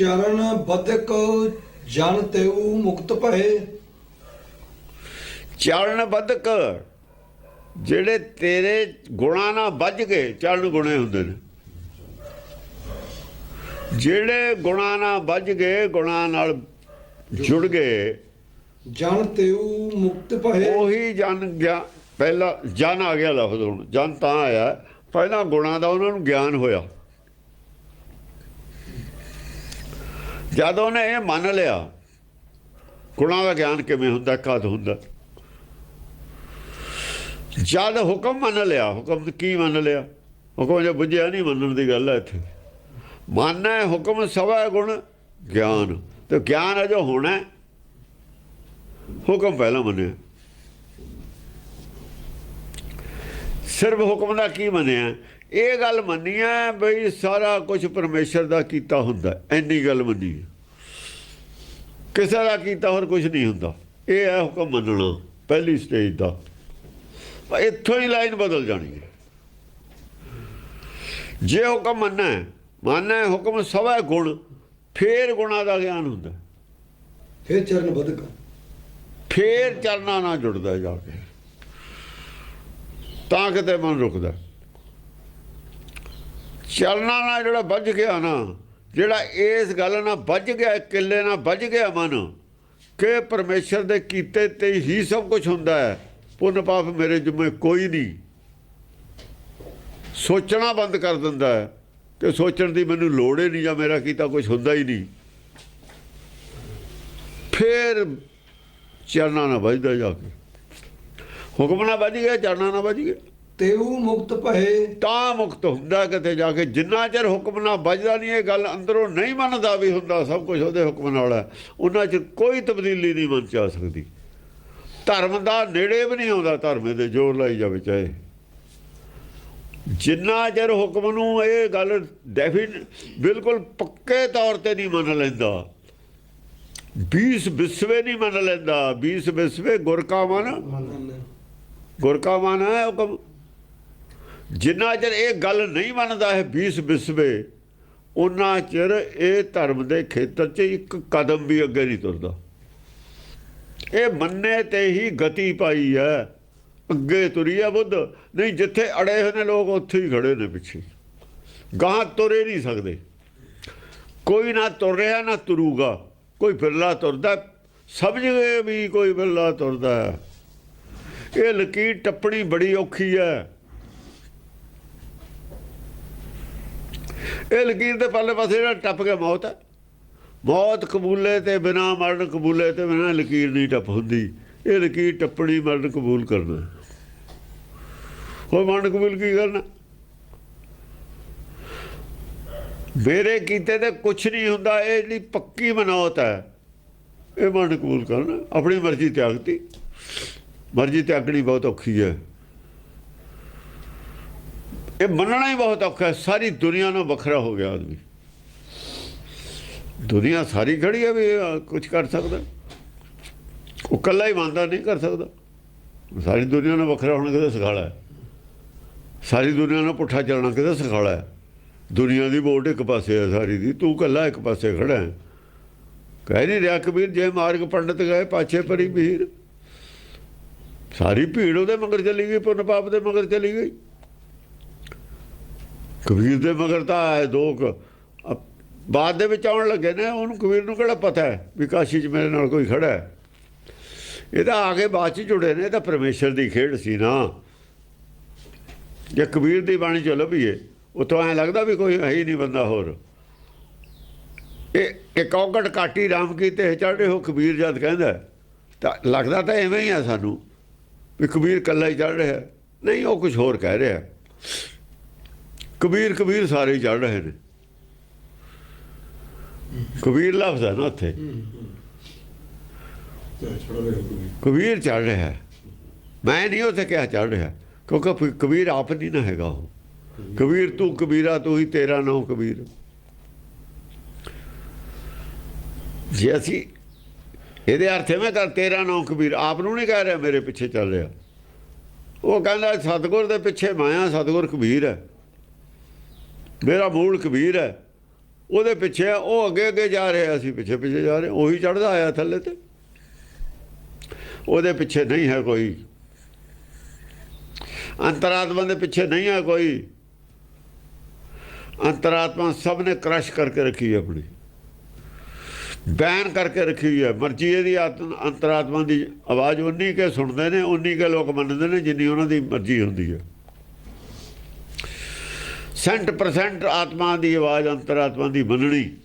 ਚਰਨ ਬਦਕ ਜਨ ਤੇਉ ਮੁਕਤ ਭਏ। ਚਰਨ ਬਦਕ ਜਿਹੜੇ ਤੇਰੇ ਗੁਣਾ ਨਾਲ ਵੱਜ ਗਏ ਚਰਨ ਗੁਣੇ ਹੁੰਦੇ ਨੇ। ਜਿਹੜੇ ਗੁਣਾ ਨਾਲ ਵੱਜ ਗਏ ਗੁਣਾ ਨਾਲ ਜੁੜ ਗਏ ਜਨ ਤੇਉ ਮੁਕਤ ਭਏ। ਉਹੀ ਜਨ ਗਿਆ ਪਹਿਲਾ ਜਨ ਆ ਗਿਆ ਲਫ਼ਜ਼ ਹੁਣ ਜਨ ਤਾਂ ਆਇਆ ਪਹਿਲਾਂ ਗੁਣਾ ਦਾ ਉਹਨਾਂ ਨੂੰ ਗਿਆਨ ਹੋਇਆ। ਜਦ ਉਹਨੇ ਇਹ ਮੰਨ ਲਿਆ, ਗੁਣਾ ਦਾ ਗਿਆਨ ਕਿਵੇਂ ਹੁੰਦਾ ਕਦ ਹੁੰਦਾ? ਜਦ ਹੁਕਮ ਮੰਨ ਲਿਆ, ਹੁਕਮ ਕੀ ਮੰਨ ਲਿਆ? ਹੁਕਮ ਜੇ ਬੁੱਝਿਆ ਨਹੀਂ ਮੰਨਣ ਦੀ ਗੱਲ ਹੈ ਇੱਥੇ। ਮੰਨਣਾ ਹੈ ਹੁਕਮ ਸਵਾ ਗੁਣ ਗਿਆਨ। ਤੇ ਗਿਆਨ ਹੈ ਹੋਣਾ ਹੁਕਮ ਪਹਿਲਾਂ ਮੰਨਿਆ। ਸਿਰਫ ਹੁਕਮ ਦਾ ਕੀ ਮੰਨਿਆ? ਇਹ ਗੱਲ ਮੰਨੀ ਹੈ ਬਈ ਸਾਰਾ ਕੁਝ ਪਰਮੇਸ਼ਰ ਦਾ ਕੀਤਾ ਹੁੰਦਾ ਐਨੀ ਗੱਲ ਮੰਨੀ ਕਿਸੇ ਦਾ ਕੀਤਾ ਹੋਰ ਕੁਝ ਨਹੀਂ ਹੁੰਦਾ। ਇਹ ਹੈ ਹੁਕਮ ਮੰਨਣਾ ਪਹਿਲੀ ਸਟੇਜ ਦਾ। ਇੱਥੋਂ ਹੀ ਲਾਈਨ ਬਦਲ ਜਾਣੀ ਹੈ ਜੇ ਹੁਕਮ ਮੰਨਣਾ ਮੰਨਣਾ ਹੁਕਮ ਸਵਾ ਗੁਣ ਫੇਰ ਗੁਣਾ ਦਾ ਗਿਆਨ ਹੁੰਦਾ। ਫਿਰ ਚਰਨ ਬਦਕ। ਫੇਰ ਚਰਨਾਂ ਨਾਲ ਜੁੜਦਾ ਜਾ ਕੇ। ਤਾਂ ਕਿਤੇ ਮਨ ਰੁਕਦਾ। ਚਰਨਾਂ ਨਾਲ ਜਿਹੜਾ ਵੱਜ ਗਿਆ ਨਾ, ਜਿਹੜਾ ਇਸ ਗੱਲ ਨਾਲ ਵੱਜ ਗਿਆ ਕਿੱਲੇ ਨਾਲ ਵੱਜ ਗਿਆ ਮਨ, ਕਿ ਪਰਮੇਸ਼ਰ ਦੇ ਕੀਤੇ ਤੇ ਹੀ ਸਭ ਕੁਝ ਹੁੰਦਾ ਹੈ। ਪੁੰਨ ਪਾਪ ਮੇਰੇ ਜੁਮੇ ਕੋਈ ਨਹੀਂ। ਸੋਚਣਾ ਬੰਦ ਕਰ ਦਿੰਦਾ ਹੈ ਕਿ ਸੋਚਣ ਦੀ ਮੈਨੂੰ ਲੋੜ ਹੀ ਨਹੀਂ ਜਾਂ ਮੇਰਾ ਕੀਤਾ ਕੁਝ ਹੁੰਦਾ ਹੀ ਨਹੀਂ। ਫਿਰ ਚਰਨਾਂ ਨਾਲ ਵੱਜਦਾ ਜਾ ਕੇ। ਹੁਕਮ ਨਾਲ ਵੱਜ ਗਿਆ, ਚਰਨਾਂ ਨਾਲ ਵੱਜ ਗਿਆ। ਤੇਉ ਮੁਕਤ ਭਏ। ਤਾਂ ਮੁਕਤ ਹੁੰਦਾ ਕਿਤੇ ਜਾ ਕੇ। ਜਿੰਨਾ ਚਿਰ ਹੁਕਮ ਨਾਲ ਵੱਜਦਾ ਨਹੀਂ ਇਹ ਗੱਲ ਅੰਦਰੋਂ ਨਹੀਂ ਮੰਨਦਾ ਵੀ ਹੁੰਦਾ ਸਭ ਕੁਝ ਉਹਦੇ ਹੁਕਮ ਨਾਲ ਹੈ। ਉਹਨਾਂ 'ਚ ਕੋਈ ਤਬਦੀਲੀ ਨਹੀਂ ਮਨ 'ਚ ਆ ਸਕਦੀ। ਧਰਮ ਦਾ ਨੇੜੇ ਵੀ ਨਹੀਂ ਆਉਂਦਾ ਧਰਮ ਦੇ ਜ਼ੋਰ ਲਾਈ ਜਾਵੇ ਚਾਹੇ। ਜਿੰਨਾ ਚਿਰ ਹੁਕਮ ਨੂੰ ਇਹ ਗੱਲ ਡੈਫੀਨ ਬਿਲਕੁਲ ਪੱਕੇ ਤੌਰ ਤੇ ਨਹੀਂ ਮੰਨ ਲੈਂਦਾ 20 ਬਿਸਵੇ ਨਹੀਂ ਮੰਨ ਲੈਂਦਾ। 20 ਬਿਸਵੇ ਗੁਰ ਕਾ ਮਨ। ਗੁਰ ਕਾ ਮਨ ਹੈ ਹੁਕਮ। ਜਿੰਨਾ ਚਿਰ ਇਹ ਗੱਲ ਨਹੀਂ ਮੰਨਦਾ ਹੈ 20 ਬਿਸਵੇ ਉਹਨਾਂ ਚਿਰ ਇਹ ਧਰਮ ਦੇ ਖੇਤਰ 'ਚ ਇੱਕ ਕਦਮ ਵੀ ਅੱਗੇ ਨਹੀਂ ਤੁਰਦਾ। ਇਹ ਮੰਨੇ ਤੇ ਹੀ ਗਤੀ ਪਾਈ ਹੈ। ਅੱਗੇ ਤੁਰੀ ਹੈ ਬੁੱਧ, ਨਹੀਂ ਜਿੱਥੇ ਅੜੇ ਹੋਏ ਨੇ ਲੋਕ, ਉੱਥੇ ਹੀ ਖੜੇ ਨੇ ਪਿੱਛੇ। ਗਾਂ ਤੁਰੇ ਨਹੀਂ ਸਕਦੇ। ਕੋਈ ਨਾ ਤੁਰ ਰਿਹਾ ਨਾ ਤੁਰੂਗਾ। ਕੋਈ ਫਿਰਲਾ ਤੁਰਦਾ ਸਮਝ ਗਏ ਵੀ ਕੋਈ ਫਿਰਲਾ ਤੁਰਦਾ। ਇਹ ਲਕੀਰ ਟੱਪਣੀ ਬੜੀ ਔਖੀ ਹੈ। ਇਹ ਲਕੀਰ ਦੇ ਪੱਲੇ ਪਾਸੇ ਜਿਹੜਾ ਟੱਪ ਕੇ ਮੌਤ ਹੈ। ਮੌਤ ਕਬੂਲੇ ਤੇ ਬਿਨਾ ਮਰਨ ਕਬੂਲੇ ਤੇ ਬਿਨਾ ਲਕੀਰ ਨਹੀਂ ਟੱਪ ਹੁੰਦੀ। ਇਹ ਲਕੀਰ ਟੱਪਣੀ ਮਰਨ ਕਬੂਲ ਕਰਨਾ। ਹੋਰ ਮਰਨ ਕਬੂਲ ਕੀ ਕਰਨਾ? ਮੇਰੇ ਕੀਤੇ ਤੇ ਕੁਝ ਨਹੀਂ ਹੁੰਦਾ, ਇਹ ਜਿਹੜੀ ਪੱਕੀ ਮਨੌਤ ਹੈ, ਇਹ ਮਨ ਕਬੂਲ ਕਰਨਾ। ਆਪਣੀ ਮਰਜ਼ੀ ਤਿਆਗਤੀ। ਮਰਜ਼ੀ ਤਿਆਗਣੀ ਬਹੁਤ ਔਖੀ ਹੈ। ਇਹ ਮੰਨਣਾ ਹੀ ਬਹੁਤ ਔਖਾ ਹੈ। ਸਾਰੀ ਦੁਨੀਆ ਨਾਲ ਵੱਖਰਾ ਹੋ ਗਿਆ ਆਦਮੀ। ਦੁਨੀਆ ਸਾਰੀ ਖੜੀ ਹੈ ਵੀ ਕੁਝ ਕਰ ਸਕਦਾ। ਉਹ ਕੱਲਾ ਹੀ ਮੰਨਦਾ ਨਹੀਂ ਕਰ ਸਕਦਾ। ਸਾਰੀ ਦੁਨੀਆ ਨੂੰ ਵੱਖਰਾ ਹੋਣਾ ਕਿਤੇ ਸਿਖਾਲਾ ਹੈ? ਸਾਰੀ ਦੁਨੀਆ ਨੂੰ ਪੁੱਠਾ ਚੱਲਣਾ ਕਿਤੇ ਸਿਖਾਲਾ ਹੈ? ਦੁਨੀਆ ਦੀ ਵੋਟ ਇੱਕ ਪਾਸੇ ਹੈ ਸਾਰੀ ਦੀ, ਤੂੰ ਕੱਲਾ ਇੱਕ ਪਾਸੇ ਖੜਾ ਹੈ। ਕਹਿ ਨਹੀਂ ਰਿਹਾ ਕਬੀਰ, ਜੇ ਮਾਰਗ ਪੰਡਤ ਗਏ, ਪਾਛੇ ਪਰੀ ਵੀਰ ਸਾਰੀ ਭੀੜ ਉਹਦੇ ਮਗਰ ਚਲੀ ਗਈ, ਪੁੰਨ ਪਾਪ ਦੇ ਮਗਰ ਚਲੀ ਗਈ। ਕਬੀਰ ਦੇ ਮਗਰ ਤਾਂ ਆਏ ਦੋ ਬਾਅਦ ਦੇ ਵਿੱਚ ਆਉਣ ਲੱਗੇ ਨੇ, ਉਹਨੂੰ ਕਬੀਰ ਨੂੰ ਕਿਹੜਾ ਪਤਾ ਹੈ ਵੀ ਕਾਸ਼ੀ 'ਚ ਮੇਰੇ ਨਾਲ ਕੋਈ ਖੜਾ ਹੈ? ਇਹ ਤਾਂ ਆ ਕੇ ਬਾਅਦ 'ਚ ਜੁੜੇ ਨੇ, ਇਹ ਤਾਂ ਪਰਮੇਸ਼ਰ ਦੀ ਖੇਡ ਸੀ ਨਾ। ਜੇ ਕਬੀਰ ਦੀ ਬਾਣੀ 'ਚੋਂ ਲੱਭੀਏ ਉਤੋਂ ਐ ਲੱਗਦਾ ਵੀ ਕੋਈ ਹੈ ਹੀ ਨਹੀਂ ਬੰਦਾ ਹੋਰ। ਇਹ ਇੱਕ ਔਗਟ ਕਾਟੀ ਰਾਮ ਕੀ ਤੇ ਚੜ੍ਹੇ ਹੋ ਕਬੀਰ ਜਦ ਕਹਿੰਦਾ ਤਾਂ ਲੱਗਦਾ ਤਾਂ ਐਵੇਂ ਹੀ ਆ ਸਾਨੂੰ, ਵੀ ਕਬੀਰ ਇਕੱਲਾ ਹੀ ਚੜ੍ਹ ਰਿਹਾ ਨਹੀਂ, ਉਹ ਕੁਝ ਹੋਰ ਕਹਿ ਰਿਹਾ ਕਬੀਰ ਕਬੀਰ ਸਾਰੇ ਹੀ ਚੜ੍ਹ ਰਹੇ ਨੇ। ਕਬੀਰ ਲਫ਼ਜ਼ ਹੈ ਨਾ ਉੱਥੇ। ਕਬੀਰ। ਚੜ੍ਹ ਰਿਹਾ ਹੈ। ਮੈਂ ਨਹੀਂ ਉੱਥੇ ਕਿਹਾ ਚੜ੍ਹ ਰਿਹਾ ਕਿਉਂਕਿ ਕਬੀਰ ਆਪ ਨਹੀਂ ਨਾ ਹੈਗਾ ਉਹ। ਕਬੀਰ ਤੂੰ ਕਬੀਰਾ ਤੂੰ ਹੀ ਤੇਰਾ ਨਾਮ ਕਬੀਰ। ਜੇ ਅਸੀਂ ਇਹਦੇ ਅਰਥ ਮੈਂ ਕਰ ਤੇਰਾ ਨਾਮ ਕਬੀਰ ਆਪ ਨੂੰ ਨਹੀਂ ਕਹਿ ਰਿਹਾ ਮੇਰੇ ਪਿੱਛੇ ਚੱਲ ਰਿਹਾ। ਉਹ ਕਹਿੰਦਾ ਸਤਗੁਰ ਦੇ ਪਿੱਛੇ ਮਾਇਆ ਸਤਗੁਰ ਕਬੀਰ ਹੈ। ਮੇਰਾ ਮੂਲ ਕਬੀਰ ਹੈ। ਉਹਦੇ ਪਿੱਛੇ ਆ, ਉਹ ਅੱਗੇ ਅੱਗੇ ਜਾ ਰਿਹਾ ਅਸੀਂ ਪਿੱਛੇ ਪਿੱਛੇ ਜਾ ਰਹੇ ਉਹੀ ਚੜਦਾ ਆਇਆ ਥੱਲੇ ਤੇ। ਉਹਦੇ ਪਿੱਛੇ ਨਹੀਂ ਹੈ ਕੋਈ। ਅੰਤਰਾਤਮਾ ਦੇ ਪਿੱਛੇ ਨਹੀਂ ਹੈ ਕੋਈ। ਅੰਤਰਾਤਮਾ ਸਭ ਨੇ ਕ੍ਰਸ਼ ਕਰਕੇ ਰੱਖੀ ਹੈ ਆਪਣੀ। ਬੈਨ ਕਰਕੇ ਰੱਖੀ ਹੋਈ ਹੈ। ਮਰਜ਼ੀ ਇਹਦੀ ਆਤਮ ਅੰਤਰਾਤਮਾ ਦੀ ਆਵਾਜ਼ ਉਨੀ ਕੇ ਸੁਣਦੇ ਨੇ ਉਨੀ ਕੇ ਲੋਕ ਮੰਨਦੇ ਨੇ ਜਿੰਨੀ ਉਹਨਾਂ ਦੀ ਮਰਜ਼ੀ ਹੁੰਦੀ ਹੈ। 100% ਆਤਮਾ ਦੀ ਆਵਾਜ਼, ਅੰਤਰਾਤਮਾ ਦੀ ਮੰਨਣੀ,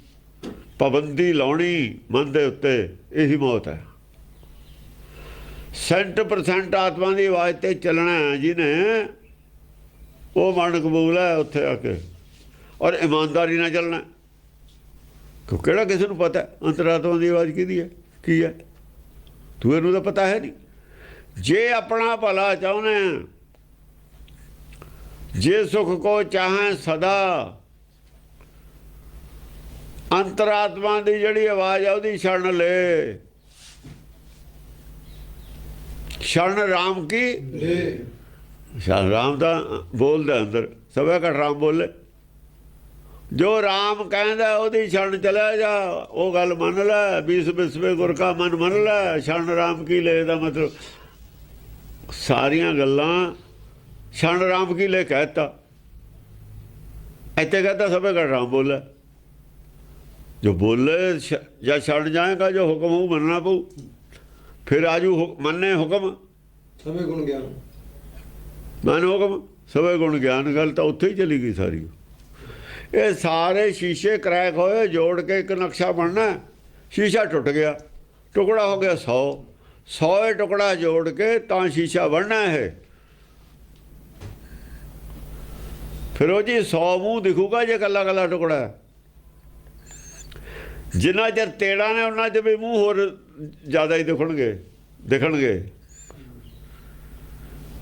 ਪਾਬੰਦੀ ਲਾਉਣੀ ਮਨ ਦੇ ਉੱਤੇ, ਇਹੀ ਮੌਤ ਹੈ। 100% ਆਤਮਾ ਦੀ ਆਵਾਜ਼ ਤੇ ਚੱਲਣਾ ਜਿਹਨੇ, ਉਹ ਮਨ ਕਬੂਲ ਹੈ ਉੱਥੇ ਆ ਕੇ। ਔਰ ਇਮਾਨਦਾਰੀ ਨਾਲ ਚੱਲਣਾ ਕਿਉਂ ਕਿਹੜਾ ਕਿਸੇ ਨੂੰ ਪਤਾ ਹੈ? ਅੰਤਰਾਤਮਾ ਦੀ ਆਵਾਜ਼ ਕਿਹਦੀ ਹੈ? ਕੀ ਹੈ? ਤੂੰ ਇਹਨੂੰ ਤਾਂ ਪਤਾ ਹੈ ਨਹੀਂ। ਜੇ ਆਪਣਾ ਭਲਾ ਚਾਹੁੰਦੇ ਹੈ ਜੇ ਸੁਖ ਕੋ ਚਾਹੇ ਸਦਾ। ਅੰਤਰਾਤਮਾ ਦੀ ਜਿਹੜੀ ਆਵਾਜ਼ ਆ ਉਹਦੀ ਛਣ ਲੈ। ਛਣ ਰਾਮ ਕੀ? ਲੈ। ਰਾਮ ਦਾ ਬੋਲਦਾ ਅੰਦਰ। ਸਭੇ ਘਟ ਰਾਮ ਬੋਲੇ। ਜੋ ਰਾਮ ਕਹਿੰਦਾ ਉਹਦੀ ਛਣ ਚਲਾ ਜਾ। ਉਹ ਗੱਲ ਮੰਨ ਲੈ। ਬੀਸ ਬਿਸਵੇ ਗੁਰ ਕਾ ਮਨ ਮੰਨ ਲੈ। ਛਣ ਰਾਮ ਕੀ ਲੈ ਦਾ ਮਤਲਬ? ਸਾਰੀਆਂ ਗੱਲਾਂ ਛਣ ਰਾਮ ਕੀ ਲੈ ਕਹਿਤਾ ਇੱਥੇ ਕਹਤਾ ਸਭੇ ਘਟ ਰਾਮ ਬੋਲੇ। ਜੋ ਬੋਲੇ ਜਾਂ ਛੱਡ ਜਾਏਗਾ ਜੋ ਹੁਕਮ ਉਹ ਮੰਨਣਾ ਪਊ। ਫਿਰ ਆਜੂ ਮੰਨੇ ਹੁਕਮ। ਸਭੇ ਗੁਣ ਗਿਆਨ। ਮਨ ਹੁਕਮ ਸਵੇ ਗੁਣ ਗਿਆਨ ਗੱਲ ਤਾਂ ਉੱਥੇ ਹੀ ਚਲੀ ਗਈ ਸਾਰੀ। ਇਹ ਸਾਰੇ ਸ਼ੀਸ਼ੇ ਕਰੈਕ ਹੋਏ ਜੋੜ ਕੇ ਇੱਕ ਨਕਸ਼ਾ ਬਣਨਾ। ਸ਼ੀਸ਼ਾ ਟੁੱਟ ਗਿਆ। ਟੁਕੜਾ ਹੋ ਗਿਆ 100 100 ਟੁਕੜਾ ਜੋੜ ਕੇ ਤਾਂ ਸ਼ੀਸ਼ਾ ਬਣਨਾ ਹੈ। ਫਿਰ ਉਹ ਜੀ 100 ਮੂੰਹ ਦਿਖੂਗਾ ਜੇ ਕੱਲਾ ਕੱਲਾ ਟੁਕੜਾ। ਜਿੰਨਾ ਚਿਰ ਤੇੜਾ ਨੇ, ਉਹਨਾਂ ਚ ਵੀ ਮੂੰਹ ਹੋਰ ਜ਼ਿਆਦਾ ਹੀ ਦਿਖਣਗੇ ਦਿਖਣਗੇ।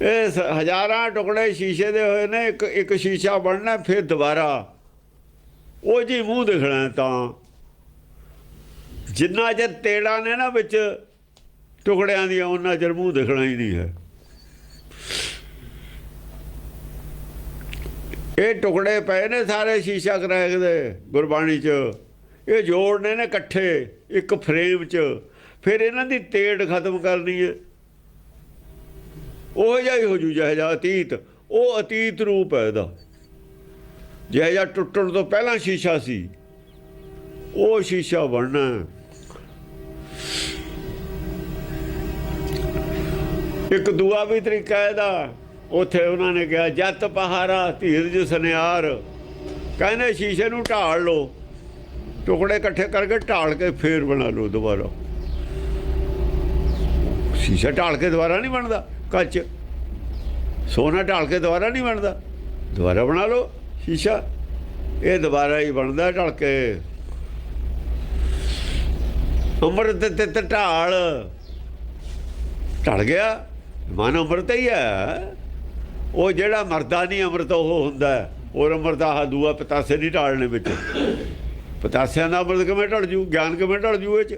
ਇਹ ਹਜ਼ਾਰਾਂ ਟੁਕੜੇ ਸ਼ੀਸ਼ੇ ਦੇ ਹੋਏ ਨੇ, ਇੱਕ ਇੱਕ ਸ਼ੀਸ਼ਾ ਬਣਨਾ, ਫਿਰ ਦੁਬਾਰਾ। ਉਹ ਜੀ ਮੂੰਹ ਦਿਖਣਾ ਤਾਂ। ਜਿੰਨਾ ਚਿਰ ਤੇੜਾ ਨੇ ਨਾ ਵਿੱਚ, ਟੁਕੜਿਆਂ ਦੀਆਂ, ਉਹਨਾਂ ਚਿਰ ਮੂੰਹ ਦਿਖਣਾ ਹੀ ਨਹੀਂ ਹੈ। ਇਹ ਟੁਕੜੇ ਪਏ ਨੇ ਸਾਰੇ ਸ਼ੀਸ਼ਾ ਕਰਾਇਕ ਦੇ ਗੁਰਬਾਣੀ 'ਚ। ਇਹ ਜੋੜਨੇ ਨੇ ਇਕੱਠੇ, ਇੱਕ ਫਰੇਮ 'ਚ। ਫਿਰ ਇਹਨਾਂ ਦੀ ਤੇੜ ਖਤਮ ਕਰਨੀ ਹੈ ਉਹ ਜਿਹਾ ਹੀ ਹੋ ਜੂ, ਜਿਹੋ ਜਿਹਾ ਅਤੀਤ। ਉਹ ਅਤੀਤ ਰੂਪ ਹੈ ਇਹਦਾ। ਜਿਹੋ ਜਿਹਾ ਟੁੱਟਣ ਤੋਂ ਪਹਿਲਾਂ ਸ਼ੀਸ਼ਾ ਸੀ, ਉਹ ਸ਼ੀਸ਼ਾ ਬਣਨਾ ਇੱਕ ਦੂਆ ਵੀ ਤਰੀਕਾ ਇਹਦਾ। ਉੱਥੇ ਉਹਨਾਂ ਨੇ ਕਿਹਾ, ਜੱਤ ਪਹਾਰਾ ਧੀਰਜ ਸੁਨਿਆਰ। ਕਹਿੰਦੇ, ਸ਼ੀਸ਼ੇ ਨੂੰ ਢਾਲ ਲਓ। ਟੁਕੜੇ ਇਕੱਠੇ ਕਰਕੇ ਢਾਲ ਕੇ ਫੇਰ ਬਣਾ ਲਓ ਦੁਬਾਰਾ। ਸ਼ੀਸ਼ਾ ਢਾਲ ਕੇ ਦੁਬਾਰਾ ਨਹੀਂ ਬਣਦਾ, ਕੱਚ। ਸੋਨਾ ਢਾਲ ਕੇ ਦੁਬਾਰਾ ਨਹੀਂ ਬਣਦਾ। ਦੁਬਾਰਾ ਬਣਾ ਲਓ ਸ਼ੀਸ਼ਾ। ਇਹ ਦੁਬਾਰਾ ਹੀ ਬਣਦਾ ਢਲ ਕੇ। ਅੰਮ੍ਰਿਤ ਤੇ ਤੇ ਢਾਲ। ਢਲ ਗਿਆ। ਮਨ ਅੰਮ੍ਰਿਤ ਹੀ ਹੈ। ਉਹ ਜਿਹੜਾ ਮਰਦਾ ਨਹੀਂ, ਅੰਮ੍ਰਿਤ ਉਹ ਹੁੰਦਾ ਔਰ ਅੰਮ੍ਰਿਤ ਆਹ ਦੂਆ ਪਤਾਸੇ ਨਹੀਂ ਢਾਲਣੇ ਵਿੱਚ। ਪਤਾਸਿਆਂ ਦਾ ਅੰਮ੍ਰਿਤ ਕਿਵੇਂ ਢਲ ਜੂ? ਗਿਆਨ ਕਿਵੇਂ ਢਲ ਜੂ ਇਹ ਚ?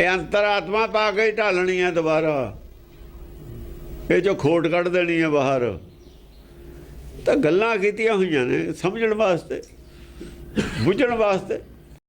ਇਹ ਅੰਤਰਾਤਮਾ ਪਾ ਕੇ ਹੀ ਢਾਲਣੀ ਹੈ ਦੁਬਾਰਾ। ਇਹ ਜੋ ਖੋਟ ਕੱਢ ਦੇਣੀ ਹੈ ਬਾਹਰ। ਤਾਂ ਗੱਲਾਂ ਕੀਤੀਆਂ ਹੋਈਆਂ ਨੇ ਸਮਝਣ ਵਾਸਤੇ, ਬੁੱਝਣ ਵਾਸਤੇ।